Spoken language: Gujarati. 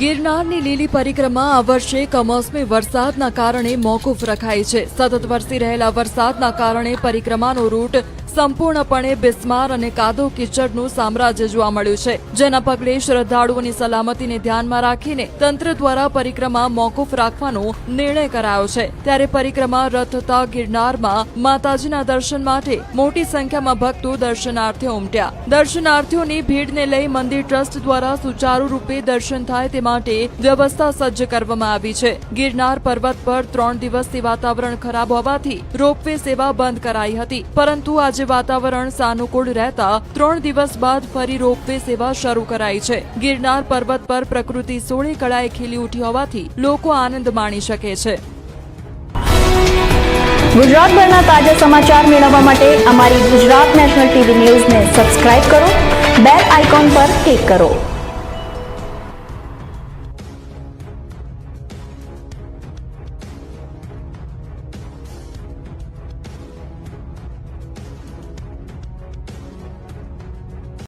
ગિરનારની લીલી પરિક્રમા આ વર્ષે કમોસમી વરસાદના કારણે મોકૂફ રખાઈ છે. સતત વરસી રહેલા વરસાદના કારણે પરિક્રમાનો રૂટ સંપૂર્ણપણે બિસ્માર અને કાદો કીચડનું સામ્રાજ્ય જોવા મળ્યું છે. જેના પગલે શ્રદ્ધાળુઓની સલામતીને ધ્યાનમાં રાખીને તંત્ર દ્વારા પરિક્રમા મોકૂફ રાખવાનો નિર્ણય કરાયો છે. ત્યારે પરિક્રમા રથ થતા ગિરનારમાં માતાજીના દર્શન માટે મોટી સંખ્યામાં ભક્તો દર્શનાર્થે ઉમટ્યા. દર્શનાર્થીઓની ભીડને લઈ મંદિર ટ્રસ્ટ દ્વારા સુચારુ રૂપે દર્શન થાય તે માટે વ્યવસ્થા સજ્જ કરવામાં આવી છે. ગિરનાર પર્વત પર ત્રણ દિવસથી વાતાવરણ ખરાબ હોવાથી રોપવે સેવા બંધ કરાઈ હતી. પરંતુ આજે વાતાવરણ સાનુકૂળ રહેતા ત્રણ દિવસ બાદ ફરી રોપવે સેવા શરૂ કરાઈ છે. ગિરનાર પર્વત પર પ્રકૃતિ સોળે કળાએ ખીલી ઉઠી હોવાથી લોકો આનંદ માણી શકે છે. ગુજરાતભરના તાજા સમાચાર મેળવવા માટે અમારી ગુજરાત નેશનલ ટીવી ન્યૂઝને સબસ્ક્રાઇબ કરો, બેલ આઇકોન પર ક્લિક કરો.